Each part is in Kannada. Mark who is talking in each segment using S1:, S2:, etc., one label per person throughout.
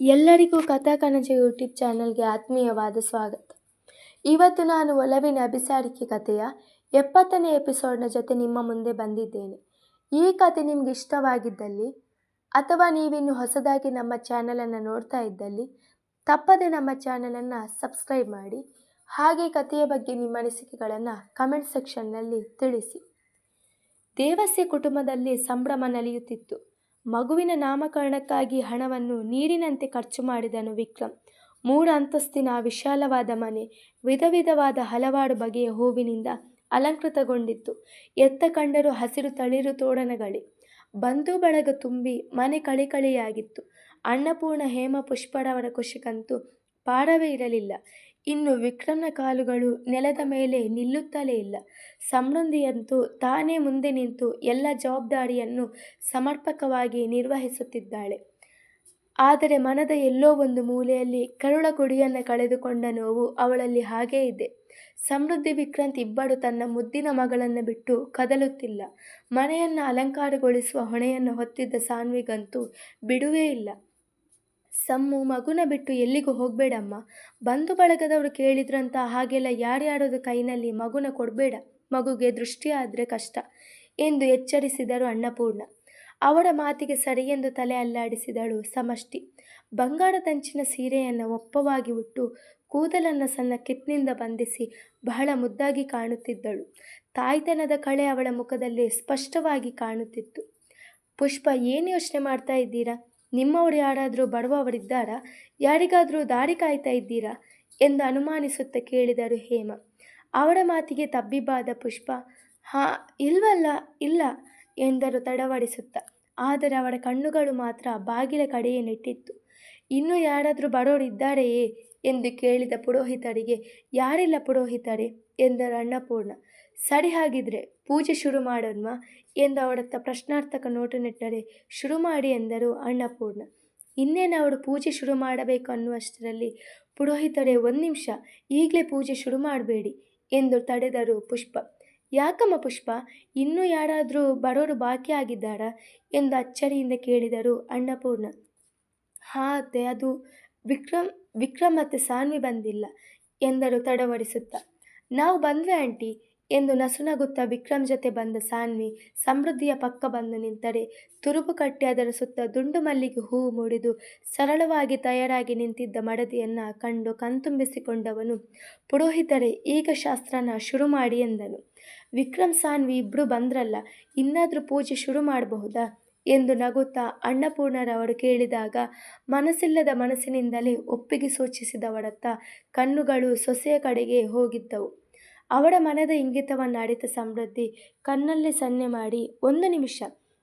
S1: ಎಲ್ಲರಿಗೂ ಕಥಾ ಕನಜ ಯೂಟ್ಯೂಬ್ ಚಾನಲ್ಗೆ ಆತ್ಮೀಯವಾದ ಸ್ವಾಗತ. ಇವತ್ತು ನಾನು ಒಲವಿನ ಅಭಿಸಾರಿಕೆ ಕಥೆಯ ಎಪ್ಪತ್ತನೇ ಎಪಿಸೋಡ್ನ ಜೊತೆ ನಿಮ್ಮ ಮುಂದೆ ಬಂದಿದ್ದೇನೆ. ಈ ಕತೆ ನಿಮ್ಗೆ ಇಷ್ಟವಾಗಿದ್ದಲ್ಲಿ ಅಥವಾ ನೀವಿನ್ನು ಹೊಸದಾಗಿ ನಮ್ಮ ಚಾನಲನ್ನು ನೋಡ್ತಾ ಇದ್ದಲ್ಲಿ, ತಪ್ಪದೆ ನಮ್ಮ ಚಾನಲನ್ನು ಸಬ್ಸ್ಕ್ರೈಬ್ ಮಾಡಿ, ಹಾಗೆ ಕಥೆಯ ಬಗ್ಗೆ ನಿಮ್ಮ ಅನಿಸಿಕೆಗಳನ್ನು ಕಮೆಂಟ್ ಸೆಕ್ಷನ್ನಲ್ಲಿ ತಿಳಿಸಿ. ದೇವಸ್ಯ ಕುಟುಂಬದಲ್ಲಿ ಸಂಭ್ರಮ ನಡೆಯುತ್ತಿತ್ತು ಮಗುವಿನ ನಾಮಕರಣಕ್ಕಾಗಿ ಹಣವನ್ನು ನೀರಿನಂತೆ ಖರ್ಚು ಮಾಡಿದನು ವಿಕ್ರಮ್. ಮೂರು ಅಂತಸ್ತಿನ ವಿಶಾಲವಾದ ಮನೆ ವಿಧ ವಿಧವಾದ ಹಲವಾರು ಬಗೆಯ ಹೂವಿನಿಂದ ಅಲಂಕೃತಗೊಂಡಿತ್ತು. ಎತ್ತ ಕಂಡರೂ ಹಸಿರು ತಳಿರು ತೋರಣಗಳೇ. ಬಂಧು ಬಳಗ ತುಂಬಿ ಮನೆ ಕಳಿಕಳಿಯಾಗಿತ್ತು. ಅನ್ನಪೂರ್ಣ ಹೇಮ ಪುಷ್ಪರವರ ಖುಷಿಗಂತೂ ಪಾಡವೇ ಇರಲಿಲ್ಲ. ಇನ್ನು ವಿಕ್ರಮ್ನ ಕಾಲುಗಳು ನೆಲದ ಮೇಲೆ ನಿಲ್ಲುತ್ತಲೇ ಇಲ್ಲ. ಸಮೃದ್ಧಿಯಂತೂ ತಾನೇ ಮುಂದೆ ನಿಂತು ಎಲ್ಲ ಜವಾಬ್ದಾರಿಯನ್ನು ಸಮರ್ಪಕವಾಗಿ ನಿರ್ವಹಿಸುತ್ತಿದ್ದಾಳೆ. ಆದರೆ ಮನದ ಎಲ್ಲೋ ಒಂದು ಮೂಲೆಯಲ್ಲಿ ಕರುಳ ಗುಡಿಯನ್ನು ಕಳೆದುಕೊಂಡ ನೋವು ಅವಳಲ್ಲಿ ಹಾಗೇ ಇದೆ. ಸಮೃದ್ಧಿ ವಿಕ್ರಾಂತ್ ಇಬ್ಬರು ತನ್ನ ಮುದ್ದಿನ ಮಗಳನ್ನು ಬಿಟ್ಟು ಕದಲುತ್ತಿಲ್ಲ. ಮನೆಯನ್ನು ಅಲಂಕಾರಗೊಳಿಸುವ ಹೊಣೆಯನ್ನು ಹೊತ್ತಿದ್ದ ಸಾನ್ವಿಗಂತೂ ಬಿಡುವೇ ಇಲ್ಲ. ಸಮ್ಮು ಮಗುನ ಬಿಟ್ಟು ಎಲ್ಲಿಗೂ ಹೋಗಬೇಡಮ್ಮ. ಬಂಧು ಬಳಗದವರು ಕೇಳಿದ್ರಂತ ಹಾಗೆಲ್ಲ ಯಾರ್ಯಾರದು ಕೈನಲ್ಲಿ ಮಗುನ ಕೊಡಬೇಡ. ಮಗುಗೆ ದೃಷ್ಟಿ ಆದರೆ ಕಷ್ಟ ಎಂದು ಎಚ್ಚರಿಸಿದರು ಅನ್ನಪೂರ್ಣ. ಅವರ ಮಾತಿಗೆ ಸರಿಯೆಂದು ತಲೆ ಅಲ್ಲಾಡಿಸಿದಳು ಸಮಷ್ಟಿ. ಬಂಗಾರದಂಚಿನ ಸೀರೆಯನ್ನು ಒಪ್ಪವಾಗಿ ಉಟ್ಟು ಕೂದಲನ್ನು ಸಣ್ಣ ಕಿಪ್ನಿಂದ ಬಂಧಿಸಿ ಬಹಳ ಮುದ್ದಾಗಿ ಕಾಣುತ್ತಿದ್ದಳು. ತಾಯ್ತನದ ಕಳೆ ಅವಳ ಮುಖದಲ್ಲಿ ಸ್ಪಷ್ಟವಾಗಿ ಕಾಣುತ್ತಿತ್ತು. ಪುಷ್ಪ ಏನು ಯೋಚನೆ ಮಾಡ್ತಾ ಇದ್ದೀರಾ? ನಿಮ್ಮವರು ಯಾರಾದರೂ ಬಡವವರಿದ್ದಾರಾ? ಯಾರಿಗಾದರೂ ದಾರಿ ಕಾಯ್ತಾ ಇದ್ದೀರಾ? ಎಂದು ಅನುಮಾನಿಸುತ್ತಾ ಕೇಳಿದರು ಹೇಮ. ಅವರ ಮಾತಿಗೆ ತಬ್ಬಿಬ್ಬಾದ ಪುಷ್ಪ, ಹಾ, ಇಲ್ವಲ್ಲ, ಇಲ್ಲ, ಎಂದರು ತಡವಡಿಸುತ್ತ. ಆದರೆ ಅವರ ಕಣ್ಣುಗಳು ಮಾತ್ರ ಬಾಗಿಲ ಕಡೆಯೇ ನೆಟ್ಟಿತ್ತು ಇನ್ನೂ ಯಾರಾದರೂ ಬಡವರಿದ್ದಾರೆಯೇ? ಎಂದು ಕೇಳಿದ ಪುರೋಹಿತರಿಗೆ, ಯಾರಿಲ್ಲ ಪುರೋಹಿತರೆ? ಎಂದರು ಅನ್ನಪೂರ್ಣ. ಸರಿ ಹಾಗಿದ್ರೆ ಪೂಜೆ ಶುರು ಮಾಡೋಣ್ವಾ? ಎಂದು ಅವಳತ್ತ ಪ್ರಶ್ನಾರ್ಥಕ ನೋಟ ನೆಟ್ಟರೆ ಶುರು ಮಾಡಿ ಎಂದರು ಅನ್ನಪೂರ್ಣ. ಇನ್ನೇನು ಅವಳು ಪೂಜೆ ಶುರು ಮಾಡಬೇಕು ಅನ್ನುವಷ್ಟರಲ್ಲಿ, ಪುರೋಹಿತರೇ ಒಂದು ನಿಮಿಷ, ಈಗಲೇ ಪೂಜೆ ಶುರು ಮಾಡಬೇಡಿ ಎಂದು ತಡೆದರು ಪುಷ್ಪ. ಯಾಕಮ್ಮ ಪುಷ್ಪ? ಇನ್ನೂ ಯಾರಾದರೂ ಬರೋರು ಬಾಕಿ ಆಗಿದ್ದಾರಾ? ಎಂದು ಅಚ್ಚರಿಯಿಂದ ಕೇಳಿದರು ಅನ್ನಪೂರ್ಣ. ಹಾ ಅದು ವಿಕ್ರಮ್ ವಿಕ್ರಮ್ ಮತ್ತು ಸಾನ್ವಿ ಬಂದಿಲ್ಲ ಎಂದರು ತಡವಡಿಸುತ್ತಾ ನಾವು ಬಂದ್ವಿ ಆಂಟಿ ಎಂದು ನಸುನಗುತ್ತಾ ವಿಕ್ರಮ್ ಜೊತೆ ಬಂದ ಸಾನ್ವಿ ಸಮೃದ್ಧಿಯ ಪಕ್ಕ ಬಂದು ನಿಂತರೆ. ತುರುಬು ಕಟ್ಟಿ ಅದರ ಸುತ್ತ ದುಂಡು ಮಲ್ಲಿಗೆ ಹೂವು ಮೂಡಿದು ಸರಳವಾಗಿ ತಯಾರಾಗಿ ನಿಂತಿದ್ದ ಮಡದಿಯನ್ನು ಕಂಡು ಕಣ್ತುಂಬಿಸಿಕೊಂಡವನು, ಪುರೋಹಿತರೇ, ಈಗ ಶಾಸ್ತ್ರನ ಶುರು ಮಾಡಿ ಎಂದನು. ವಿಕ್ರಮ್, ಸಾನ್ವಿ ಇಬ್ಬರು ಬಂದ್ರಲ್ಲ, ಇನ್ನಾದರೂ ಪೂಜೆ ಶುರು ಮಾಡಬಹುದಾ? ಎಂದು ನಗುತ್ತಾ ಅಣ್ಣಪೂರ್ಣರವರು ಕೇಳಿದಾಗ, ಮನಸ್ಸಿಲ್ಲದ ಮನಸ್ಸಿನಿಂದಲೇ ಒಪ್ಪಿಗೆ ಸೂಚಿಸಿದವರತ್ತ ಕಣ್ಣುಗಳು ಸೊಸೆಯ ಕಡೆಗೆ ಹೋಗಿದ್ದವು. ಅವಳ ಮನದ ಇಂಗಿತವನ್ನು ಅಡಿತ ಸಮೃದ್ಧಿ ಕಣ್ಣಲ್ಲಿ ಸನ್ನೆ ಮಾಡಿ, ಒಂದು ನಿಮಿಷ.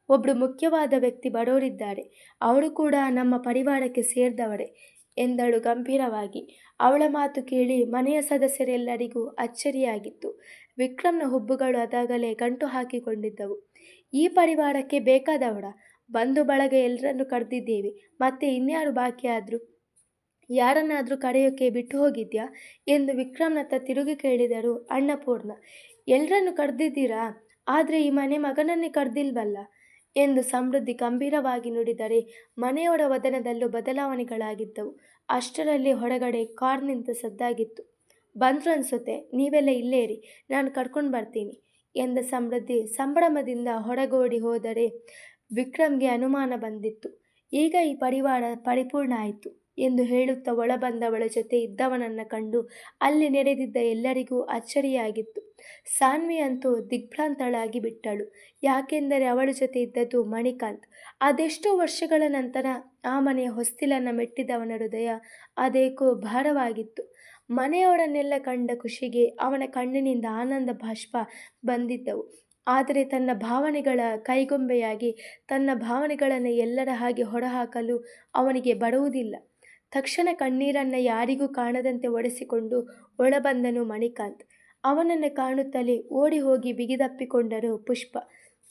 S1: ಒಬ್ಬರು ಮುಖ್ಯವಾದ ವ್ಯಕ್ತಿ ಬಡವರಿದ್ದಾರೆ. ಅವಳು ಕೂಡ ನಮ್ಮ ಪರಿವಾರಕ್ಕೆ ಸೇರಿದವಳೆ ಎಂದಳು ಗಂಭೀರವಾಗಿ. ಅವಳ ಮಾತು ಕೇಳಿ ಮನೆಯ ಸದಸ್ಯರೆಲ್ಲರಿಗೂ ಅಚ್ಚರಿಯಾಗಿತ್ತು. ವಿಕ್ರಮ್ನ ಹುಬ್ಬುಗಳು ಅದಾಗಲೇ ಗಂಟು ಹಾಕಿಕೊಂಡಿದ್ದವು. ಈ ಪರಿವಾರಕ್ಕೆ ಬೇಕಾದವಳ? ಬಂಧು ಬಳಗ ಎಲ್ಲರನ್ನು ಕರೆದಿದ್ದೇವೆ. ಮತ್ತೆ ಇನ್ಯಾರು ಬಾಕಿ ಆದರು ಯಾರನ್ನಾದರೂ ಕರೆಯೋಕ್ಕೆ ಬಿಟ್ಟು ಹೋಗಿದ್ಯಾ? ಎಂದು ವಿಕ್ರಮ್ನತ್ತ ತಿರುಗಿ ಕೇಳಿದರು ಅಣ್ಣಪೂರ್ಣ ಎಲ್ಲರನ್ನು ಕರೆದಿದ್ದೀರಾ? ಆದರೆ ಈ ಮನೆ ಮಗನನ್ನೇ ಕರೆದಿಲ್ವಲ್ಲ? ಎಂದು ಸಮೃದ್ಧಿ ಗಂಭೀರವಾಗಿ ನುಡಿದರೆ ಮನೆಯವರ ವದನದಲ್ಲೂ ಬದಲಾವಣೆಗಳಾಗಿದ್ದವು. ಅಷ್ಟರಲ್ಲಿ ಹೊರಗಡೆ ಕಾರ್ ನಿಂತ ಸದ್ದಾಗಿತ್ತು. ಬಂದ್ರು ಅನ್ಸುತ್ತೆ, ನೀವೆಲ್ಲ ಇಲ್ಲೇ ಇರಿ, ನಾನು ಕರ್ಕೊಂಡು ಬರ್ತೀನಿ ಎಂದ ಸಮೃದ್ಧಿ ಸಂಭ್ರಮದಿಂದ ಹೊರಗೋಡಿ ಹೋದರೆ ವಿಕ್ರಮ್ಗೆ ಅನುಮಾನ ಬಂದಿತ್ತು. ಈಗ ಈ ಪರಿವಾರ ಪರಿಪೂರ್ಣ ಆಯಿತು. ಎಂದು ಹೇಳುತ್ತಾ ಒಳಬಂದವಳ ಜೊತೆ ಇದ್ದವನನ್ನು ಕಂಡು ಅಲ್ಲಿ ನೆರೆದಿದ್ದ ಎಲ್ಲರಿಗೂ ಅಚ್ಚರಿಯಾಗಿತ್ತು. ಸಾನ್ವಿ ಅಂತೂ ದಿಗ್ಭ್ರಾಂತಳಾಗಿ ಬಿಟ್ಟಳು. ಯಾಕೆಂದರೆ ಅವಳ ಜೊತೆ ಇದ್ದದ್ದು ಮಣಿಕಾಂತ್. ಅದೆಷ್ಟೋ ವರ್ಷಗಳ ನಂತರ ಆ ಮನೆಯ ಹೊಸ್ತಿಲನ್ನು ಮೆಟ್ಟಿದವನ ಹೃದಯ ಅದೇಕೋ ಭಾರವಾಗಿತ್ತು. ಮನೆಯವರನ್ನೆಲ್ಲ ಕಂಡ ಖುಷಿಗೆ ಅವನ ಕಣ್ಣಿನಿಂದ ಆನಂದ ಬಾಷ್ಪ ಬಂದಿದ್ದವು. ಆದರೆ ತನ್ನ ಭಾವನೆಗಳ ಕೈಗೊಂಬೆಯಾಗಿ ತನ್ನ ಭಾವನೆಗಳನ್ನು ಎಲ್ಲರ ಹಾಗೆ ಹೊರಹಾಕಲು ಅವನಿಗೆ ಬರುವುದಿಲ್ಲ. ತಕ್ಷಣ ಕಣ್ಣೀರನ್ನು ಯಾರಿಗೂ ಕಾಣದಂತೆ ಒಡೆಸಿಕೊಂಡು ಒಳಬಂದನು ಮಣಿಕಾಂತ್. ಅವನನ್ನು ಕಾಣುತ್ತಲೇ ಓಡಿ ಹೋಗಿ ಬಿಗಿದಪ್ಪಿಕೊಂಡರು ಪುಷ್ಪ.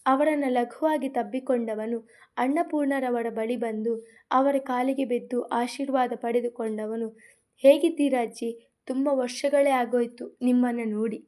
S1: ಅವರನ್ನು ಲಘುವಾಗಿ ತಬ್ಬಿಕೊಂಡವನು ಅನ್ನಪೂರ್ಣರವರ ಬಳಿ ಬಂದು ಅವರ ಕಾಲಿಗೆ ಬಿದ್ದು ಆಶೀರ್ವಾದ ಪಡೆದುಕೊಂಡವನು. ಹೇಗಿದ್ದೀರಾಜ್ಜಿ? ತುಂಬ ವರ್ಷಗಳೇ ಆಗೋಯ್ತು ನಿಮ್ಮನ್ನು ನೋಡಿ.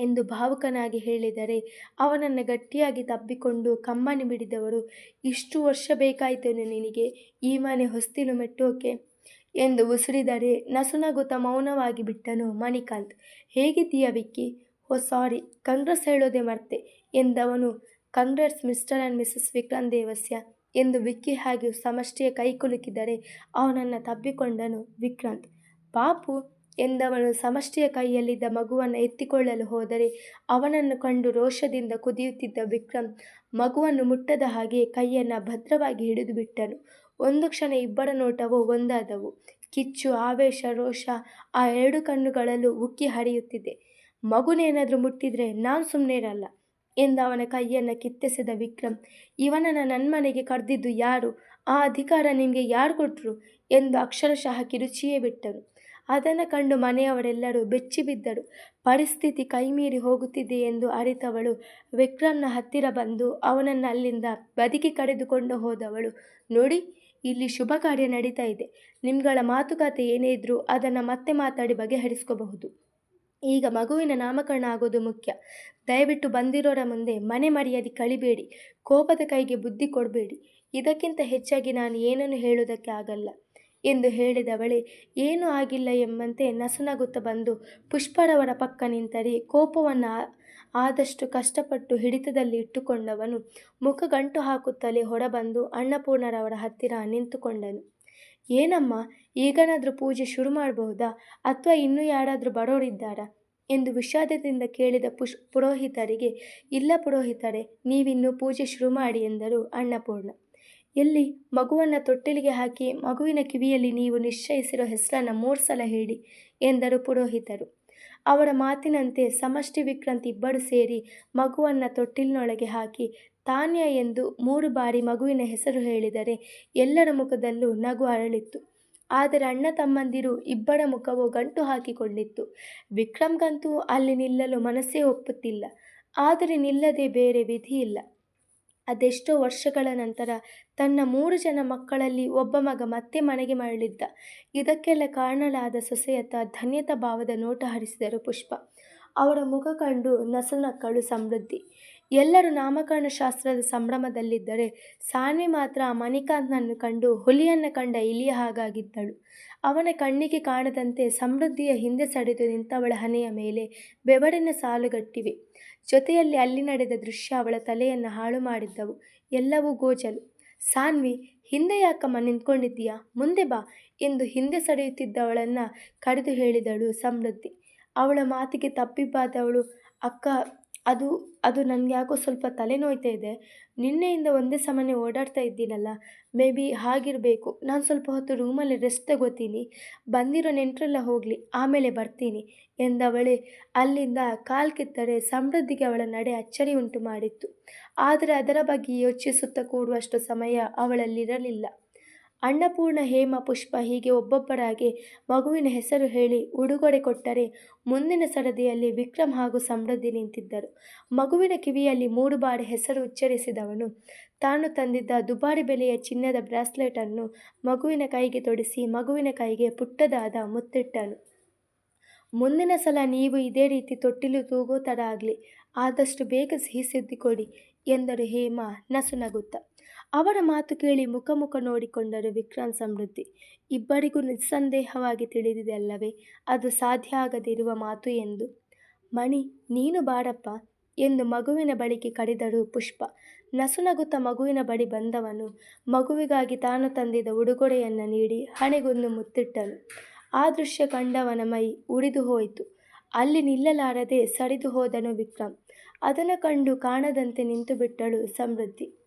S1: ಎಂದು ಭಾವುಕನಾಗಿ ಹೇಳಿದರೆ ಅವನನ್ನು ಗಟ್ಟಿಯಾಗಿ ತಬ್ಬಿಕೊಂಡು ಕಮ್ಮನಿ ಬಿಡಿದವರು, ಇಷ್ಟು ವರ್ಷ ಬೇಕಾಯಿತೇನು ನಿನಗೆ? ಈ ಮನೆ ಹೊಸ್ತಿಲು ಮೆಟ್ಟೋಕೆ? ಎಂದು ಉಸಿರಿದರೆ ನಸುನಗುತ ಮೌನವಾಗಿ ಬಿಟ್ಟನು ಮಣಿಕಾಂತ್. ಹೇಗಿದ್ದೀಯ ವಿಕ್ಕಿ? ಓ ಸಾರಿ ಕಾಂಗ್ರೆಸ್ ಹೇಳೋದೆ ಮರ್ತೆ ಎಂದವನು. Congress mister and missus Vikram Devasya ಎಂದು ವಿಕ್ಕಿ ಹಾಗೆ ಸಮಷ್ಟಿಯ ಕೈ ಕುಲುಕಿದರೆ ಅವನನ್ನು ತಬ್ಬಿಕೊಂಡನು ವಿಕ್ರಾಂತ್. ಪಾಪು ಎಂದವನು ಸಮಷ್ಟಿಯ ಕೈಯಲ್ಲಿದ್ದ ಮಗುವನ್ನು ಎತ್ತಿಕೊಳ್ಳಲು ಹೋದರೆ ಅವನನ್ನು ಕಂಡು ರೋಷದಿಂದ ಕುದಿಯುತ್ತಿದ್ದ ವಿಕ್ರಮ್ ಮಗುವನ್ನು ಮುಟ್ಟದ ಹಾಗೆ ಕೈಯನ್ನು ಭದ್ರವಾಗಿ ಹಿಡಿದು ಬಿಟ್ಟನು. ಒಂದು ಕ್ಷಣ ಇಬ್ಬರ ನೋಟವು ಒಂದಾದವು. ಕಿಚ್ಚು, ಆವೇಶ, ರೋಷ ಆ ಎರಡು ಕಣ್ಣುಗಳಲ್ಲೂ ಉಕ್ಕಿ ಹರಿಯುತ್ತಿದೆ. ಮಗುನೇನಾದರೂ ಮುಟ್ಟಿದ್ರೆ ನಾನು ಸುಮ್ಮನೆ ಇರಲ್ಲ ಎಂದು ಅವನ ಕೈಯನ್ನು ಕಿತ್ತೆಸೆದ ವಿಕ್ರಮ್. ಇವನನ್ನು ನನ್ನ ಮನೆಗೆ ಕರೆದಿದ್ದು ಯಾರು? ಆ ಅಧಿಕಾರ ನಿಮಗೆ ಯಾರು ಕೊಟ್ಟರು ಎಂದು ಅಕ್ಷರಶಃ ಕಿರುಚಿಯೇ ಬಿಟ್ಟರು ಅದನ್ನು ಕಂಡು ಮನೆಯವರೆಲ್ಲರೂ ಬೆಚ್ಚಿಬಿದ್ದರು ಪರಿಸ್ಥಿತಿ ಕೈಮೀರಿ ಹೋಗುತ್ತಿದೆ ಎಂದು ಅರಿತವಳು. ವಿಕ್ರಮ್ನ ಹತ್ತಿರ ಬಂದು ಅವನನ್ನು ಅಲ್ಲಿಂದ ಬದುಕಿ ಕರೆದುಕೊಂಡು ಹೋದವಳು. ನೋಡಿ, ಇಲ್ಲಿ ಶುಭ ಕಾರ್ಯ ನಡೀತಾ ಇದೆ. ನಿಮ್ಗಳ ಮಾತುಕತೆ ಏನೇ ಇದ್ರೂ ಅದನ್ನು ಮತ್ತೆ ಮಾತಾಡಿ ಬಗೆಹರಿಸ್ಕೋಬಹುದು. ಈಗ ಮಗುವಿನ ನಾಮಕರಣ ಆಗೋದು ಮುಖ್ಯ. ದಯವಿಟ್ಟು ಬಂದಿರೋರ ಮುಂದೆ ಮನೆ ಮರ್ಯಾದೆ ಕಳಿಬೇಡಿ. ಕೋಪದ ಕೈಗೆ ಬುದ್ಧಿ ಕೊಡಬೇಡಿ. ಇದಕ್ಕಿಂತ ಹೆಚ್ಚಾಗಿ ನಾನು ಏನನ್ನು ಹೇಳೋದಕ್ಕೆ ಆಗಲ್ಲ. ಎಂದು ಹೇಳಿದವಳೆ, ಏನೂ ಆಗಿಲ್ಲ ಎಂಬಂತೆ ನಸುನಗುತ್ತ ಬಂದು ಪುಷ್ಪರವರ ಪಕ್ಕ ನಿಂತರೆ, ಕೋಪವನ್ನು ಆದಷ್ಟು ಕಷ್ಟಪಟ್ಟು ಹಿಡಿತದಲ್ಲಿ ಇಟ್ಟುಕೊಂಡವನು ಮುಖ ಗಂಟು ಹಾಕುತ್ತಲೇ ಹೊರಬಂದು ಅನ್ನಪೂರ್ಣರವರ ಹತ್ತಿರ ನಿಂತುಕೊಂಡನು. ಏನಮ್ಮ, ಈಗನಾದರೂ ಪೂಜೆ ಶುರು ಮಾಡಬಹುದಾ? ಅಥವಾ ಇನ್ನೂ ಯಾರಾದರೂ ಬರೋರಿದ್ದಾರಾ? ಎಂದು ವಿಷಾದದಿಂದ ಕೇಳಿದ ಪುಷ್, ಪುರೋಹಿತರಿಗೆ, ಇಲ್ಲ ಪುರೋಹಿತರೆ, ನೀವಿನ್ನೂ ಪೂಜೆ ಶುರು ಮಾಡಿ ಎಂದರು ಅನ್ನಪೂರ್ಣ. ಎಲ್ಲಿ ಮಗುವನ್ನು ತೊಟ್ಟಿಲಿಗೆ ಹಾಕಿ ಮಗುವಿನ ಕಿವಿಯಲ್ಲಿ ನೀವು ನಿಶ್ಚಯಿಸಿರೋ ಹೆಸರನ್ನು ಮೂರು ಸಲ ಹೇಳಿ ಎಂದರು ಪುರೋಹಿತರು. ಅವರ ಮಾತಿನಂತೆ ಸಮಷ್ಟಿ ವಿಕ್ರಾಂತ್ ಇಬ್ಬರು ಸೇರಿ ಮಗುವನ್ನು ತೊಟ್ಟಿಲಿನೊಳಗೆ ಹಾಕಿ, ತಾನ್ಯ ಎಂದು ಮೂರು ಬಾರಿ ಮಗುವಿನ ಹೆಸರು ಹೇಳಿದರೆ ಎಲ್ಲರ ಮುಖದಲ್ಲೂ ನಗು ಅರಳಿತ್ತು. ಆದರೆ ಅಣ್ಣ ತಮ್ಮಂದಿರು ಇಬ್ಬರ ಮುಖವು ಗಂಟು ಹಾಕಿಕೊಂಡಿತ್ತು. ವಿಕ್ರಮ್ಗಂತೂ ಅಲ್ಲಿ ನಿಲ್ಲಲು ಮನಸ್ಸೇ ಒಪ್ಪುತ್ತಿಲ್ಲ. ಆದರೆ ನಿಲ್ಲದೆ ಬೇರೆ ವಿಧಿ ಇಲ್ಲ. ಅದೆಷ್ಟೋ ವರ್ಷಗಳ ನಂತರ ತನ್ನ ಮೂರು ಜನ ಮಕ್ಕಳಲ್ಲಿ ಒಬ್ಬ ಮಗ ಮತ್ತೆ ಮನೆಗೆ ಮರಳಿದ್ದ. ಇದಕ್ಕೆಲ್ಲ ಕಾರಣಲಾದ ಸೊಸೆಯತ್ತ ಧನ್ಯತಾ ಭಾವದ ನೋಟ ಹರಿಸಿದರು ಪುಷ್ಪ. ಅವರ ಮುಖ ಕಂಡು ನಸುನಕ್ಕಳು ಸಮೃದ್ಧಿ. ಎಲ್ಲರೂ ನಾಮಕರಣ ಶಾಸ್ತ್ರದ ಸಂಭ್ರಮದಲ್ಲಿದ್ದರೆ ಸಾನ್ವಿ ಮಾತ್ರ ಮಣಿಕಾಂತ್ನನ್ನು ಕಂಡು ಹುಲಿಯನ್ನು ಕಂಡ ಇಲಿಯ ಹಾಗಾಗಿದ್ದಳು. ಅವನ ಕಣ್ಣಿಗೆ ಕಾಣದಂತೆ ಸಮೃದ್ಧಿಯ ಹಿಂದೆ ಸಡೆದು ನಿಂತವಳ ಹನೆಯ ಮೇಲೆ ಬೆವಡಿನ ಸಾಲುಗಟ್ಟಿವೆ. ಜೊತೆಯಲ್ಲಿ ಅಲ್ಲಿ ನಡೆದ ದೃಶ್ಯ ಅವಳ ತಲೆಯನ್ನು ಹಾಳು ಮಾಡಿದ್ದವು. ಎಲ್ಲವೂ ಗೋಜಲು ಸಾನ್ವಿ, ಹಿಂದೆ ಯಾಕಮ್ಮ ನಿಂತ್ಕೊಂಡಿದ್ದೀಯಾ? ಮುಂದೆ ಬಾ ಎಂದು ಹಿಂದೆ ಸಡೆಯುತ್ತಿದ್ದವಳನ್ನು ಕರೆದು ಹೇಳಿದಳು ಸಮೃದ್ಧಿ. ಅವಳ ಮಾತಿಗೆ ತಪ್ಪಿಬ್ಬಾದವಳು ಅಕ್ಕ ಅದು ಅದು ನನಗೆ ಯಾಕೋ ಸ್ವಲ್ಪ ತಲೆನೋಯ್ತಾ ಇದೆ. ನಿನ್ನೆಯಿಂದ ಒಂದೇ ಸಮನೆ ಓಡಾಡ್ತಾ ಇದ್ದೀನಲ್ಲ, ಮೇ ಬಿ ಹಾಗಿರಬೇಕು. ನಾನು ಸ್ವಲ್ಪ ಹೊತ್ತು ರೂಮಲ್ಲಿ ರೆಸ್ಟ್ ತಗೋತೀನಿ. ಬಂದಿರೋ ನೆಂಟರೆಲ್ಲ ಹೋಗಲಿ, ಆಮೇಲೆ ಬರ್ತೀನಿ ಎಂದವಳೆ. ಅಲ್ಲಿಂದ ಕಾಲು ಕಿತ್ತರೆ ಸಮೃದ್ಧಿಗೆ ಅವಳ ನಡೆ ಅಚ್ಚರಿ ಉಂಟು ಮಾಡಿತ್ತು. ಆದರೆ ಅದರ ಬಗ್ಗೆ ಯೋಚಿಸುತ್ತಾ ಕೂಡುವಷ್ಟು ಸಮಯ ಅವಳಲ್ಲಿರಲಿಲ್ಲ. ಅನ್ನಪೂರ್ಣ ಹೇಮ ಪುಷ್ಪ ಹೀಗೆ ಒಬ್ಬೊಬ್ಬರಾಗಿ ಮಗುವಿನ ಹೆಸರು ಹೇಳಿ ಉಡುಗೊರೆ ಕೊಟ್ಟರೆ ಮುಂದಿನ ಸರದಿಯಲ್ಲಿ ವಿಕ್ರಮ್ ಹಾಗೂ ಸಮೃದ್ಧಿ ನಿಂತಿದ್ದರು. ಮಗುವಿನ ಕಿವಿಯಲ್ಲಿ ಮೂರು ಬಾರಿ ಹೆಸರು ಉಚ್ಚರಿಸಿದವನು ತಾನು ತಂದಿದ್ದ ದುಬಾರಿ ಬೆಲೆಯ ಚಿನ್ನದ ಬ್ರಾಸ್ಲೆಟನ್ನು ಮಗುವಿನ ಕೈಗೆ ತೊಡಿಸಿ ಮಗುವಿನ ಕೈಗೆ ಪುಟ್ಟದಾದ ಮುತ್ತಿಟ್ಟನು. ಮುಂದಿನ ಸಲ ನೀವು ಇದೇ ರೀತಿ ತೊಟ್ಟಿಲು ತೂಗೋ ತಡ ಆಗಲಿ ಆದಷ್ಟು ಬೇಗ ಸಿಹಿ ಸುದ್ದಿ ಕೊಡಿ ಎಂದರು ಹೇಮ ನಸುನಗುತ್ತ. ಅವರ ಮಾತು ಕೇಳಿ ಮುಖ ಮುಖ ನೋಡಿಕೊಂಡರು ವಿಕ್ರಾಂತ್ ಸಮೃದ್ಧಿ. ಇಬ್ಬರಿಗೂ ನಿಸ್ಸಂದೇಹವಾಗಿ ತಿಳಿದಿದೆ ಅಲ್ಲವೇ, ಅದು ಸಾಧ್ಯ ಆಗದಿರುವ ಮಾತು ಎಂದು. ಮಣಿ, ನೀನು ಬಾಡಪ್ಪ ಎಂದು ಮಗುವಿನ ಬಳಿಗೆ ಕರೆದರು ಪುಷ್ಪ. ನಸುನಗುತ್ತ ಮಗುವಿನ ಬಳಿ ಬಂದವನು ಮಗುವಿಗಾಗಿ ತಾನು ತಂದಿದ್ದ ಉಡುಗೊರೆಯನ್ನು ನೀಡಿ ಹಣೆಗೊಂದು ಮುತ್ತಿಟ್ಟನು. ಆ ದೃಶ್ಯ ಕಂಡವನ ಮೈ ಉರಿದು ಹೋಯಿತು. ಅಲ್ಲಿ ನಿಲ್ಲಲಾರದೆ ಸರಿದು ಹೋದನು ವಿಕ್ರಮ್ ಅದನ್ನು ಕಂಡು ಕಾಣದಂತೆ ನಿಂತು ಬಿಟ್ಟಳು ಸಮೃದ್ಧಿ.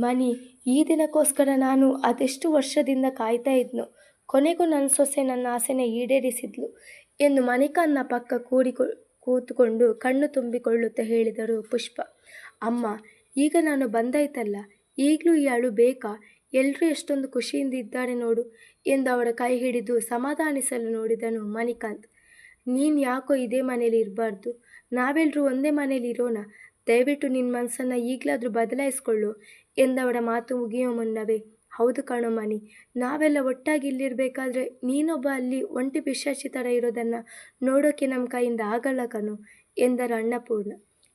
S1: ಮನಿ, ಈ ದಿನಕ್ಕೋಸ್ಕರ ನಾನು ಅದೆಷ್ಟು ವರ್ಷದಿಂದ ಕಾಯ್ತಾ ಇದ್ನು, ಕೊನೆಗೂ ನನ್ನ ಸೊಸೆ ನನ್ನ ಆಸೆನ ಈಡೇರಿಸಿದ್ಲು ಎಂದು ಮಣಿಕನ್ನ ಪಕ್ಕ ಕೂಡಿಕೊ, ಕೂತುಕೊಂಡು ಕಣ್ಣು ತುಂಬಿಕೊಳ್ಳುತ್ತಾ ಹೇಳಿದರು ಪುಷ್ಪ. ಅಮ್ಮ, ಈಗ ನಾನು ಬಂದಾಯ್ತಲ್ಲ, ಈಗಲೂ ಈ ಅಳು ಬೇಕಾ ಎಲ್ಲರೂ ಎಷ್ಟೊಂದು ಖುಷಿಯಿಂದ ಇದ್ದಾರೆ ನೋಡು ಎಂದು ಅವರ ಕೈ ಹಿಡಿದು ಸಮಾಧಾನಿಸಲು ನೋಡಿದನು ಮಣಿಕಾಂತ್. ನೀನು ಯಾಕೋ ಇದೇ ಮನೇಲಿ ಇರಬಾರ್ದು ನಾವೆಲ್ಲರೂ ಒಂದೇ ಮನೇಲಿ ಇರೋಣ ದಯವಿಟ್ಟು ನಿನ್ನ ಮನಸ್ಸನ್ನು ಈಗಲಾದರೂ ಬದಲಾಯಿಸ್ಕೊಳ್ಳು ಎಂದವಳ ಮಾತು ಮುಗಿಯೋ ಮುನ್ನವೇ. ಹೌದು ಕಣೋ ಮನಿ ನಾವೆಲ್ಲ ಒಟ್ಟಾಗಿ ಇಲ್ಲಿರಬೇಕಾದ್ರೆ ನೀನೊಬ್ಬ ಅಲ್ಲಿ ಒಂಟಿ ಪಿಶಾಚಿ ಥರ ಇರೋದನ್ನು ನೋಡೋಕ್ಕೆ ನಮ್ಮ ಕೈಯಿಂದ ಆಗಲ್ಲ ಕಣೋ, ಎಂದರು ಅಣ್ಣಪೂರ್ಣ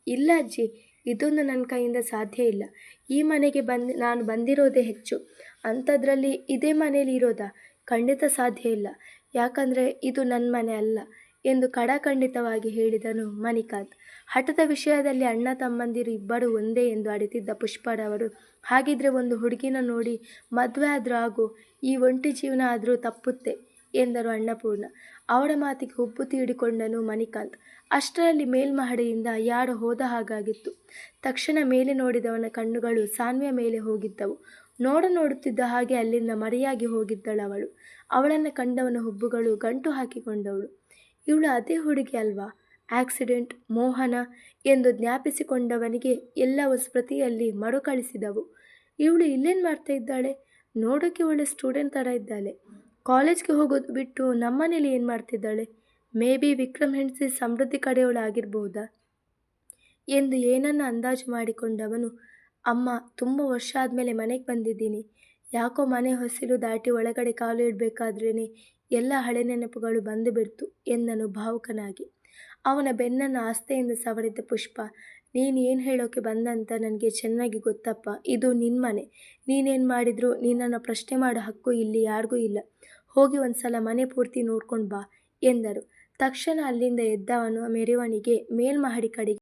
S1: ಇಲ್ಲ ಅಜ್ಜಿ, ಇದೊಂದು ನನ್ನ ಕೈಯಿಂದ ಸಾಧ್ಯ ಇಲ್ಲ. ಈ ಮನೆಗೆ ಬಂದು, ನಾನು ಬಂದಿರೋದೇ ಹೆಚ್ಚು. ಅಂಥದ್ರಲ್ಲಿ ಇದೇ ಮನೇಲಿ ಇರೋದಾ? ಖಂಡಿತ ಸಾಧ್ಯ ಇಲ್ಲ. ಯಾಕಂದರೆ ಇದು ನನ್ನ ಮನೆ ಅಲ್ಲ ಎಂದು ಖಡಾಖಂಡಿತವಾಗಿ ಹೇಳಿದನು ಮಣಿಕಾಂತ್. ಹಠದ ವಿಷಯದಲ್ಲಿ ಅಣ್ಣ ತಮ್ಮಂದಿರು ಇಬ್ಬರು ಒಂದೇ ಎಂದು ಅಡಿತಿದ್ದ ಪುಷ್ಪರವರು ಹಾಗಿದ್ರೆ ಒಂದು ಹುಡುಗಿನ ನೋಡಿ ಮದುವೆ ಆದರೂ ಆಗು, ಈ ಒಂಟಿ ಜೀವನ ಆದರೂ ತಪ್ಪುತ್ತೆ ಎಂದರು ಅಣ್ಣಪೂರ್ಣ ಅವಳ ಮಾತಿಗೆ ಹುಬ್ಬು ತೀಡಿಕೊಂಡನು ಮಣಿಕಾಂತ್. ಅಷ್ಟರಲ್ಲಿ ಮೇಲ್ಮಹಡಿಯಿಂದ ಯಾರು ಹೋದ ಹಾಗಾಗಿತ್ತು. ತಕ್ಷಣ ಮೇಲೆ ನೋಡಿದವನ ಕಣ್ಣುಗಳು ಸಾನ್ವಿಯ ಮೇಲೆ ಹೋಗಿದ್ದವು. ನೋಡ ನೋಡುತ್ತಿದ್ದ ಹಾಗೆ ಅಲ್ಲಿಂದ ಮರೆಯಾಗಿ ಹೋಗಿದ್ದಳು ಅವಳು ಅವಳನ್ನು ಕಂಡವನ ಹುಬ್ಬುಗಳು ಗಂಟು ಹಾಕಿಕೊಂಡವಳು. ಇವಳು ಅದೇ ಹುಡುಗಿ ಅಲ್ವಾ? ಆಕ್ಸಿಡೆಂಟ್ ಮೋಹನ ಎಂದು ಜ್ಞಾಪಿಸಿಕೊಂಡವನಿಗೆ ಎಲ್ಲ ಸ್ಮೃತಿಯಲ್ಲಿ ಮರುಕಳಿಸಿದವು. ಇವಳು ಇಲ್ಲೇನು ಮಾಡ್ತಾ ಇದ್ದಾಳೆ? ನೋಡೋಕ್ಕೆ ಒಳ್ಳೆ ಸ್ಟೂಡೆಂಟ್ ಥರ ಇದ್ದಾಳೆ. ಕಾಲೇಜ್ಗೆ ಹೋಗೋದು ಬಿಟ್ಟು ನಮ್ಮನೇಲಿ ಏನು ಮಾಡ್ತಿದ್ದಾಳೆ? ಮೇ ಬಿ ವಿಕ್ರಮ್ ಹೆಂಡತಿ ಸಮೃದ್ಧಿ ಕಡೆಯವಳು ಆಗಿರ್ಬೋದಾ? ಎಂದು ಏನನ್ನು ಅಂದಾಜು ಮಾಡಿಕೊಂಡವನು, ಅಮ್ಮ, ತುಂಬ ವರ್ಷ ಆದಮೇಲೆ ಮನೆಗೆ ಬಂದಿದ್ದೀನಿ. ಯಾಕೋ ಮನೆ ಹೊಸಿಲು ದಾಟಿ ಒಳಗಡೆ ಕಾಲು ಇಡಬೇಕಾದ್ರೇ ಎಲ್ಲ ಹಳೆ ನೆನಪುಗಳು ಬಂದು ಬಿಡ್ತು, ಎಂದನು ಭಾವುಕನಾಗಿ. ಅವನ ಬೆನ್ನನ್ನು ಆಸ್ತೆಯಿಂದ ಸವರಿದ್ದ ಪುಷ್ಪ, ನೀನು ಏನು ಹೇಳೋಕ್ಕೆ ಬಂದಂತ ನನಗೆ ಚೆನ್ನಾಗಿ ಗೊತ್ತಪ್ಪ. ಇದು ನಿನ್ನ ಮನೆ. ನೀನೇನು ಮಾಡಿದರೂ ನಿನ್ನನ್ನು ಪ್ರಶ್ನೆ ಮಾಡೋ ಹಕ್ಕು ಇಲ್ಲಿ ಯಾರಿಗೂ ಇಲ್ಲ. ಹೋಗಿ ಒಂದು ಸಲ ಮನೆ ಪೂರ್ತಿ ನೋಡ್ಕೊಂಡು ಬಾ, ಎಂದರು. ತಕ್ಷಣ ಅಲ್ಲಿಂದ ಎದ್ದವನು ಮೆರವಣಿಗೆ ಮೇಲ್ಮಹಡಿ ಕಡೆಗೆ